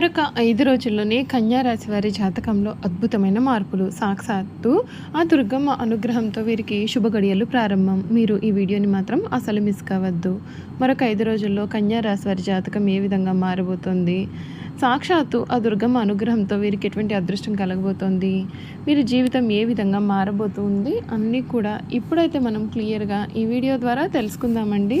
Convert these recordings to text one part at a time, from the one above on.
మరొక ఐదు రోజుల్లోనే కన్యారాశి వారి జాతకంలో అద్భుతమైన మార్పులు. సాక్షాత్తు ఆ దుర్గమ్మ అనుగ్రహంతో వీరికి శుభగడియలు ప్రారంభం. మీరు ఈ వీడియోని మాత్రం అసలు మిస్ కావద్దు. మరొక ఐదు రోజుల్లో కన్యారాశి వారి జాతకం ఏ విధంగా మారబోతుంది? సాక్షాత్తు ఆ దుర్గమ్మ అనుగ్రహంతో వీరికి ఎటువంటి అదృష్టం కలగబోతోంది? వీరి జీవితం ఏ విధంగా మారబోతుంది? అన్నీ కూడా ఇప్పుడైతే మనం క్లియర్గా ఈ వీడియో ద్వారా తెలుసుకుందామండి.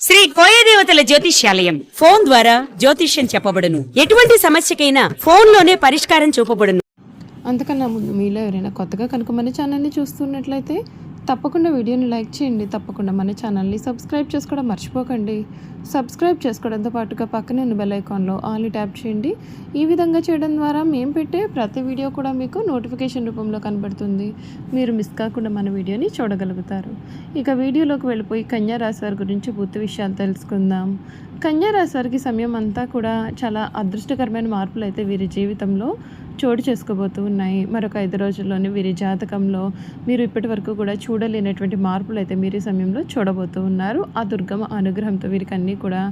శ్రీ కోయదేవతల జ్యోతిష్యాలయం. ఫోన్ ద్వారా జ్యోతిష్యం చెప్పబడును. ఎటువంటి సమస్యకైనా ఫోన్లోనే పరిష్కారం చూపబడును. అంతకన్నా ముందు మీలో ఎవరైనా కొత్తగా కనుక మన ఛానల్ని చూస్తున్నట్లయితే తప్పకుండా వీడియోని లైక్ చేయండి. తప్పకుండా మన ఛానల్ని సబ్స్క్రైబ్ చేసుకోవడం మర్చిపోకండి. సబ్స్క్రైబ్ చేసుకోవడంతో పాటుగా పక్కనే ఉన్న బెల్ ఐకాన్లో ఆల్ ట్యాప్ చేయండి. ఈ విధంగా చేయడం ద్వారా మేము పెట్టే ప్రతి వీడియో కూడా మీకు నోటిఫికేషన్ రూపంలో కనబడుతుంది. మీరు మిస్ కాకుండా మన వీడియోని చూడగలుగుతారు. ఇక వీడియోలోకి వెళ్ళిపోయి కన్యా రాశి వారి గురించి పూర్తి విషయాలు తెలుసుకుందాం. కన్యా రాశి వారికి సమయం అంతా కూడా చాలా అదృష్టకరమైన మార్పులు అయితే వీరి జీవితంలో చోటు చేసుకోబోతూ ఉన్నాయి. మరొక ఐదు రోజుల్లోనే వీరి జాతకంలో మీరు ఇప్పటి వరకు కూడా చూడలేనటువంటి మార్పులు అయితే మీరు ఈ సమయంలో చూడబోతూ ఉన్నారు. ఆ దుర్గమ అనుగ్రహంతో వీరికి అన్నీ కూడా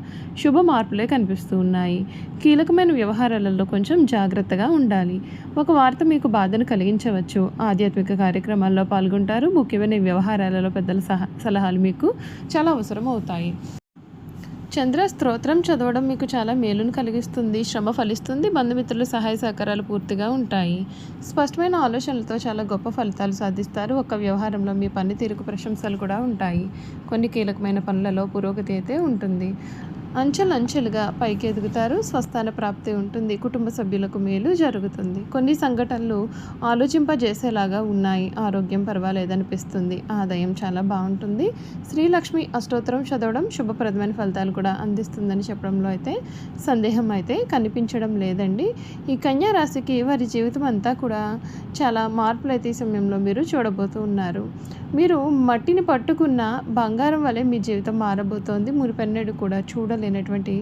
శుభ మార్పులే కనిపిస్తూ ఉన్నాయి. కీలకమైన వ్యవహారాలలో కొంచెం జాగ్రత్తగా ఉండాలి. ఒక వార్త మీకు బాధను కలిగించవచ్చు. ఆధ్యాత్మిక కార్యక్రమాల్లో పాల్గొంటారు. ముఖ్యమైన వ్యవహారాలలో పెద్దల సహా సలహాలు మీకు చాలా అవసరం అవుతాయి చంద్ర స్తోత్రం చదవడం మీకు చాలా మేలును కలిగిస్తుంది శ్రమ ఫలిస్తుంది బంధుమిత్రుల సహాయ సహకారాలు పూర్తిగా ఉంటాయి. స్పష్టమైన ఆలోచనలతో చాలా గొప్ప ఫలితాలు సాధిస్తారు. ఒక వ్యవహారంలో మీ పనితీరుకు ప్రశంసలు కూడా ఉంటాయి. కొన్ని కీలకమైన పనులలో పురోగతి అయితే ఉంటుంది. అంచెలంచెలుగా పైకి ఎదుగుతారు స్వస్థాన ప్రాప్తి ఉంటుంది కుటుంబ సభ్యులకు మేలు జరుగుతుంది. కొన్ని సంఘటనలు ఆలోచింపజేసేలాగా ఉన్నాయి. ఆరోగ్యం పర్వాలేదనిపిస్తుంది. ఆదాయం చాలా బాగుంటుంది. శ్రీలక్ష్మి అష్టోత్తరం చదవడం శుభప్రదమైన ఫలితాలు కూడా అందిస్తుందని చెప్పడంలో అయితే సందేహం అయితే కనిపించడం లేదండి. ఈ కన్యా రాశికి వారి జీవితం అంతా కూడా చాలా మార్పులు అయితే ఈ సమయంలో మీరు చూడబోతూ ఉన్నారు. మీరు మట్టిని పట్టుకున్న బంగారం వలె మీ జీవితం మారబోతోంది. మురిపెన్నడు కూడా చూడలేదు లేనటువంటి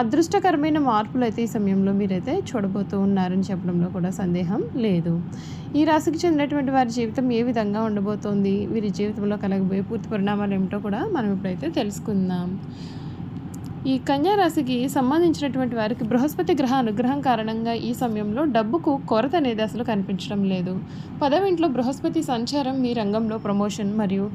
అదృష్టకరమైన మార్పులు అయితే ఈ సమయంలో మీరైతే చూడబోతూ ఉన్నారని చెప్పడంలో కూడా సందేహం లేదు. ఈ రాశికి చెందినటువంటి వారి జీవితం ఏ విధంగా ఉండబోతోంది? వీరి జీవితంలో కలగబోయే పూర్తి పరిణామాలు ఏమిటో కూడా మనం ఇప్పుడైతే తెలుసుకుందాం. ఈ కన్యారాశికి సంబంధించినటువంటి వారికి బృహస్పతి గ్రహ అనుగ్రహం కారణంగా ఈ సమయంలో డబ్బుకు కొరత అనేది అసలు కనిపించడం లేదు. పదవింట్లో బృహస్పతి సంచారం మీ రంగంలో ప్రమోషన్ మరియు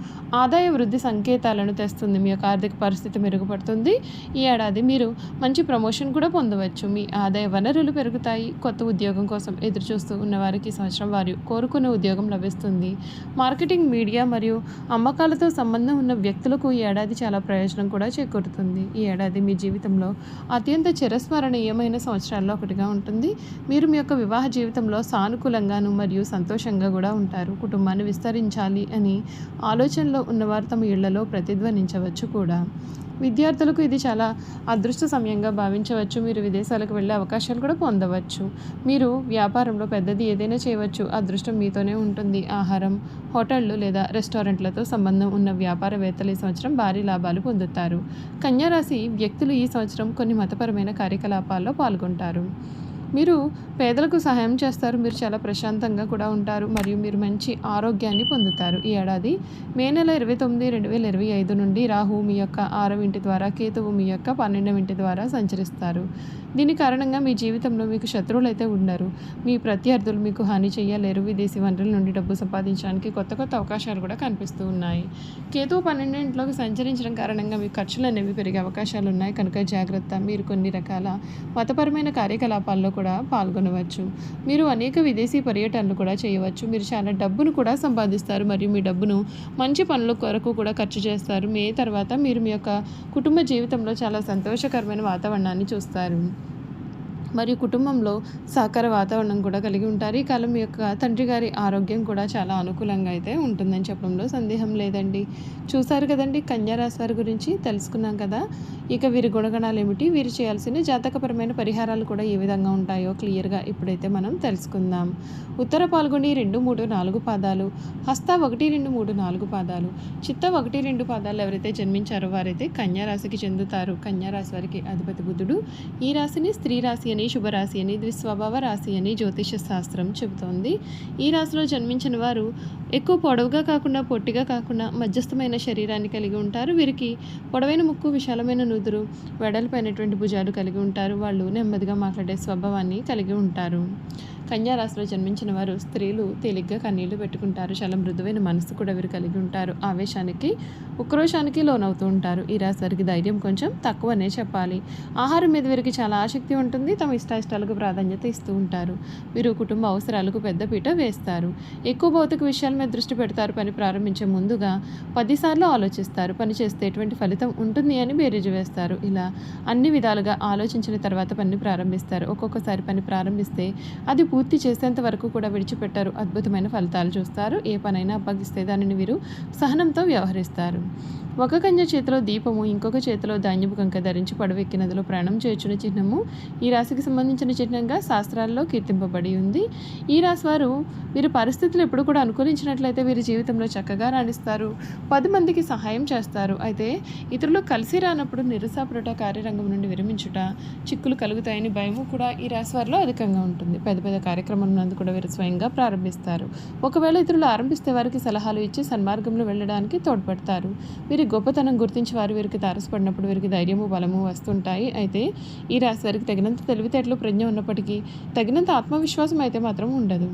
ఆదాయ వృద్ధి సంకేతాలను తెస్తుంది. మీ యొక్క ఆర్థిక పరిస్థితి మెరుగుపడుతుంది. ఈ ఏడాది మీరు మంచి ప్రమోషన్ కూడా పొందవచ్చు. మీ ఆదాయ వనరులు పెరుగుతాయి. కొత్త ఉద్యోగం కోసం ఎదురు చూస్తూ ఉన్న వారికి సంవత్సరం వారు కోరుకున్న ఉద్యోగం లభిస్తుంది. మార్కెటింగ్ మీడియా మరియు అమ్మకాలతో సంబంధం ఉన్న వ్యక్తులకు ఈ ఏడాది చాలా ప్రయోజనం కూడా చేకూరుతుంది. ఈ ఏడాది మీ జీవితంలో. అత్యంత చిరస్మరణీయమైన సంవత్సరాల్లో ఒకటిగా ఉంటుంది. మీరు మీ యొక్క వివాహ జీవితంలో సానుకూలంగాను మరియు సంతోషంగా కూడా ఉంటారు. కుటుంబాన్ని విస్తరించాలి అని ఆలోచనలో ఉన్నవారు తమ ఇళ్ళలో ప్రతిధ్వనించవచ్చు కూడా. విద్యార్థులకు ఇది చాలా అదృష్ట సమయంగా భావించవచ్చు. మీరు విదేశాలకు వెళ్ళే అవకాశాలు కూడా పొందవచ్చు. మీరు వ్యాపారంలో పెద్దది ఏదైనా చేయవచ్చు. అదృష్టం మీతోనే ఉంటుంది. ఆహారం హోటళ్ళు లేదా రెస్టారెంట్లతో సంబంధం ఉన్న వ్యాపారవేత్తలు ఈ సంవత్సరం భారీ లాభాలు పొందుతారు. కన్యారాశి వ్యక్తులు ఈ సంవత్సరం కొన్ని మతపరమైన కార్యకలాపాల్లో పాల్గొంటారు. మీరు పేదలకు సహాయం చేస్తారు మీరు చాలా ప్రశాంతంగా కూడా ఉంటారు మరియు మీరు మంచి ఆరోగ్యాన్ని పొందుతారు. ఈ ఏడాది మే నెల ఇరవై తొమ్మిది రెండు వేల ఇరవై ఐదు నుండి రాహు మీ యొక్క ఆరవ ఇంటి ద్వారా కేతువు మీ యొక్క పన్నెండవ ఇంటి ద్వారా సంచరిస్తారు. దీని కారణంగా మీ జీవితంలో మీకు శత్రువులు అయితే ఉండరు. మీ ప్రత్యర్థులు మీకు హాని చేయలేరు విదేశీ వనరుల నుండి డబ్బు సంపాదించడానికి కొత్త కొత్త అవకాశాలు కూడా కనిపిస్తూ ఉన్నాయి. కేతువు పన్నెండింటిలోకి సంచరించడం కారణంగా మీ ఖర్చులు అనేవి పెరిగే అవకాశాలు ఉన్నాయి. కనుక జాగ్రత్త. మీరు కొన్ని రకాల మతపరమైన కార్యకలాపాల్లో కూడా పాల్గొనవచ్చు. మీరు అనేక విదేశీ పర్యటనలు కూడా చేయవచ్చు. మీరు చాలా డబ్బును కూడా సంపాదిస్తారు. మరియు మీ డబ్బును మంచి పనుల కొరకు కూడా ఖర్చు చేస్తారు. మే తర్వాత మీరు మీ యొక్క కుటుంబ జీవితంలో చాలా సంతోషకరమైన వాతావరణాన్ని చూస్తారు. మరియు కుటుంబంలో సహకార వాతావరణం కూడా కలిగి ఉంటారు. ఈ కాలం యొక్క తండ్రి గారి ఆరోగ్యం కూడా చాలా అనుకూలంగా అయితే ఉంటుందని చెప్పడంలో సందేహం లేదండి. చూశారు కదండి కన్యారాశి వారి గురించి తెలుసుకున్నాం కదా. ఇక వీరి గుణగణాలు ఏమిటి? వీరు చేయాల్సిన జాతకపరమైన పరిహారాలు కూడా ఏ విధంగా ఉంటాయో క్లియర్గా ఇప్పుడైతే మనం తెలుసుకుందాం. ఉత్తర పాల్గొని రెండు మూడు నాలుగు పాదాలు హస్త ఒకటి రెండు మూడు నాలుగు పాదాలు చిత్త ఒకటి రెండు పాదాలు ఎవరైతే జన్మించారో వారైతే కన్యా రాశికి చెందుతారు. కన్యా రాశి వారికి అధిపతి బుద్ధుడు ఈ రాశిని స్త్రీ రాశి అని శుభరాశి అని ద్విస్వభావ రాశి అని జ్యోతిష శాస్త్రం చెబుతోంది. ఈ రాశిలో జన్మించిన వారు ఎక్కువ పొడవుగా కాకుండా పొట్టిగా కాకుండా మధ్యస్థమైన శరీరాన్ని కలిగి ఉంటారు. వీరికి పొడవైన ముక్కు విశాలమైన నుదురు వెడల్పైనటువంటి భుజాలు కలిగి ఉంటారు. వాళ్ళు నెమ్మదిగా మాట్లాడే స్వభావాన్ని కలిగి ఉంటారు. కన్యా రాశిలో జన్మించిన వారు స్త్రీలు తేలిగ్గా కన్నీళ్ళు పెట్టుకుంటారు. చాలా మృదువైన మనసు కూడా వీరు కలిగి ఉంటారు. ఆవేశానికి ఉక్రోషానికి లోనవుతూ ఉంటారు. ఈ రాశి వారికి ధైర్యం కొంచెం తక్కువనే చెప్పాలి. ఆహారం మీద వీరికి చాలా ఆసక్తి ఉంటుంది. తమ ఇష్టాయిష్టాలకు ప్రాధాన్యత ఇస్తూ ఉంటారు. వీరు కుటుంబ అవసరాలకు పెద్దపీట వేస్తారు. ఎక్కువ భౌతిక విషయాల మీద దృష్టి పెడతారు. పని ప్రారంభించే ముందుగా పదిసార్లు ఆలోచిస్తారు. పని చేస్తే ఎటువంటి ఫలితం ఉంటుంది అని బేరీజు వేస్తారు. ఇలా అన్ని విధాలుగా ఆలోచించిన తర్వాత పని ప్రారంభిస్తారు. ఒక్కొక్కసారి పని ప్రారంభిస్తే అది పూర్తి చేసేంత వరకు కూడా విడిచిపెట్టారు. అద్భుతమైన ఫలితాలు చూస్తారు. ఏ పనైనా అప్పగిస్తే దానిని వీరు సహనంతో వ్యవహరిస్తారు. ఒక కంజ చేతిలో దీపము ఇంకొక చేతిలో ధాన్యపు కంక ధరించి పడవెక్కి నదిలో ప్రాణం చేర్చిన చిహ్నము ఈ రాశికి సంబంధించిన చిహ్నంగా శాస్త్రాల్లో కీర్తింపబడి ఉంది. ఈ రాశి వారు వీరి పరిస్థితులు ఎప్పుడు కూడా అనుకూలించినట్లయితే వీరి జీవితంలో చక్కగా రాణిస్తారు. పది మందికి సహాయం చేస్తారు. అయితే ఇతరులు కలిసి రానప్పుడు నిరుసాపరుట కార్యరంగం నుండి విరమించుట చిక్కులు కలుగుతాయని భయము కూడా ఈ రాశి వారిలో అధికంగా ఉంటుంది. పెద్ద పెద్ద కార్యక్రమం నందు కూడా వీరు స్వయంగా ప్రారంభిస్తారు. ఒకవేళ ఇతరులు ఆరంభిస్తే వారికి సలహాలు ఇచ్చి సన్మార్గంలో వెళ్ళడానికి తోడ్పడతారు. వీరి గొప్పతనం గుర్తించి వారు వీరికి తారసపడినప్పుడు వీరికి ధైర్యము బలము వస్తుంటాయి. అయితే ఈ రాశి వారికి తగినంత తెలివితేటలు ప్రజ్ఞ ఉన్నప్పటికీ తగినంత ఆత్మవిశ్వాసం అయితే మాత్రం ఉండదు.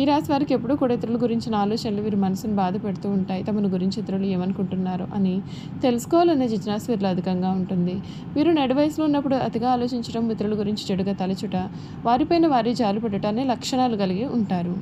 ఈ రాశి వారికి ఎప్పుడూ కూడా ఇతరుల గురించిన ఆలోచనలు వీరి మనసును బాధ పెడుతూ ఉంటాయి. తమను గురించి ఇతరులు ఏమనుకుంటున్నారు అని తెలుసుకోవాలనే జిజ్ఞాస వీరిలో అధికంగా ఉంటుంది. వీరు నడి వయసులో ఉన్నప్పుడు అతిగా ఆలోచించడం ఇతరుల గురించి చెడుగా తలచుట వారిపైన వారి జాలు పడటాన్ని లక్షణాలు కలిగి ఉంటారు.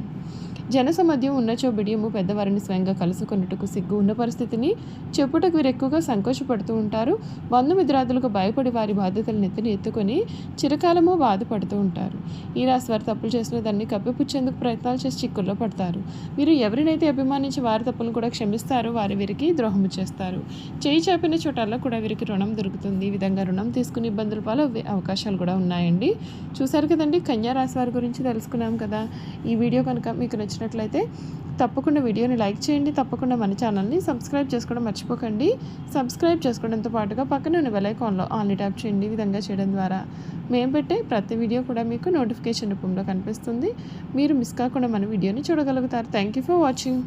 జనసమధ్యం ఉన్నచో బిడియము పెద్దవారిని స్వయంగా కలుసుకున్నట్టుకు సిగ్గు ఉన్న పరిస్థితిని చెప్పుటకు వీరు ఎక్కువగా సంకోచపడుతూ ఉంటారు. బంధుమిత్రాదులకు భయపడి వారి బాధ్యతలు నెత్తిని ఎత్తుకొని చిరకాలము బాధపడుతూ ఉంటారు. ఈ రాశి వారు తప్పులు చేసిన దాన్ని కప్పిపుచ్చేందుకు ప్రయత్నాలు చేసి చిక్కుల్లో పడతారు. వీరు ఎవరినైతే అభిమానించి వారి తప్పులను కూడా క్షమిస్తారో వారు వీరికి ద్రోహము చేస్తారు. చేయి చాపిన చోటల్లో కూడా వీరికి రుణం దొరుకుతుంది. ఈ విధంగా రుణం తీసుకుని ఇబ్బందుల పాలు అవకాశాలు కూడా ఉన్నాయండి. చూసారు కదండి కన్యా రాశి వారి గురించి తెలుసుకున్నాం కదా. ఈ వీడియో కనుక మీకు నచ్చిన నచ్చినట్లయితే తప్పకుండా వీడియోని లైక్ చేయండి తప్పకుండా మన ఛానల్ని సబ్స్క్రైబ్ చేసుకోవడం మర్చిపోకండి. సబ్స్క్రైబ్ చేసుకోవడంతో పాటుగా పక్కన ఉన్న బెల్ ఐకాన్లో ఆన్లీ ట్యాప్ చేయండి ఈ విధంగా చేయడం ద్వారా. మేము పెట్టే ప్రతి వీడియో కూడా మీకు నోటిఫికేషన్ రూపంలో కనిపిస్తుంది. మీరు మిస్ కాకుండా మన వీడియోని చూడగలుగుతారు. Thank you for watching